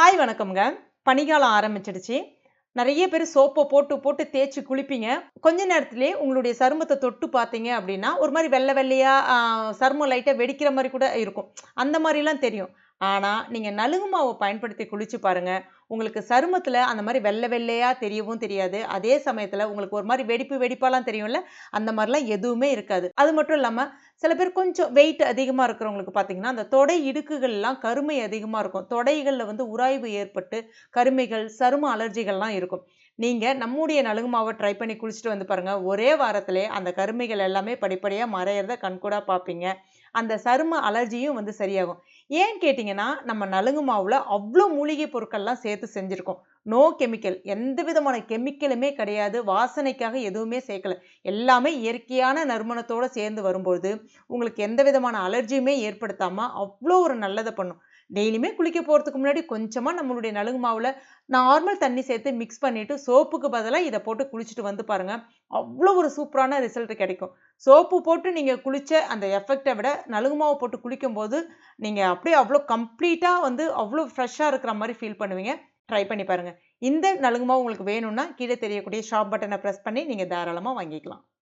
Hi வணக்கம்ங்க. பனிகாலம் ஆரம்பிச்சிடுச்சு. நிறைய பேர் சோப்பை போட்டு போட்டு தேய்ச்சி குளிப்பீங்க. கொஞ்ச நேரத்திலே உங்களுடைய சருமத்தை தொட்டு பார்த்தீங்க அப்படின்னா ஒரு மாதிரி வெள்ளை வெள்ளையாக சருமம் லைட்டாக வெடிக்கிற மாதிரி கூட இருக்கும். அந்த மாதிரிலாம் தெரியும். ஆனால் நீங்கள் நலுங்கு மாவை பயன்படுத்தி குளிச்சு பாருங்கள் உங்களுக்கு சருமத்தில் அந்த மாதிரி வெள்ளை வெள்ளையாக தெரியவும் தெரியாது. அதே சமயத்தில் உங்களுக்கு ஒரு மாதிரி வெடிப்பு வெடிப்பாலாம் தெரியும்ல? அந்த மாதிரிலாம் எதுவுமே இருக்காது. அது மட்டும் இல்லாமல் சில பேர் கொஞ்சம் வெயிட் அதிகமாக இருக்கிறவங்களுக்கு பார்த்தீங்கன்னா அந்த தொடை இடுக்குகள்லாம் கருமை அதிகமாக இருக்கும். தொடைகளில் வந்து உராய்வு ஏற்பட்டு கருமைகள் சரும அலர்ஜிகள்லாம் இருக்கும். நீங்கள் நம்முடைய நலுங்கு மாவை ட்ரை பண்ணி குளிச்சுட்டு வந்து பாருங்கள் ஒரே வாரத்திலே அந்த கருமைகள் எல்லாமே படிப்படியாக மறையிறத கண்கூடாக பார்ப்பீங்க. அந்த சரும அலர்ஜியும் வந்து சரியாகும். ஏன் கேட்டிங்கன்னா நம்ம நலுங்கு மாவில் அவ்வளோ மூலிகை பொருட்கள்லாம் சேர்த்து செஞ்சுருக்கோம். நோ கெமிக்கல் எந்த விதமான கெமிக்கலுமே கிடையாது. வாசனைக்காக எதுவுமே சேர்க்கல. எல்லாமே இயற்கையான நறுமணத்தோடு சேர்ந்து வரும்பொழுது உங்களுக்கு எந்த விதமான அலர்ஜியுமே ஏற்படுத்தாமல் அவ்வளோ ஒரு நல்லதை பண்ணும். டெய்லியுமே குளிக்க போகிறதுக்கு முன்னாடி கொஞ்சமாக நம்மளுடைய நலுங்கு மாவில் நார்மல் தண்ணி சேர்த்து மிக்ஸ் பண்ணிவிட்டு சோப்புக்கு பதிலாக இதை போட்டு குளிச்சுட்டு வந்து பாருங்கள் அவ்வளோ ஒரு சூப்பரான ரிசல்ட் கிடைக்கும். சோப்பு போட்டு நீங்கள் குளித்த அந்த எஃபெக்டை விட நலுங்கு மாவு போட்டு குளிக்கும்போது நீங்கள் அப்படியே அவ்வளோ கம்ப்ளீட்டாக வந்து அவ்வளோ ஃப்ரெஷ்ஷாக இருக்கிற மாதிரி ஃபீல் பண்ணுவீங்க. ட்ரை பண்ணி பாருங்கள் இந்த நலுங்கு மாவு உங்களுக்கு வேணும்னா கீழே தெரியக்கூடிய ஷாப் பட்டனை ப்ரெஸ் பண்ணி நீங்கள் தாராளமாக வாங்கிக்கலாம்.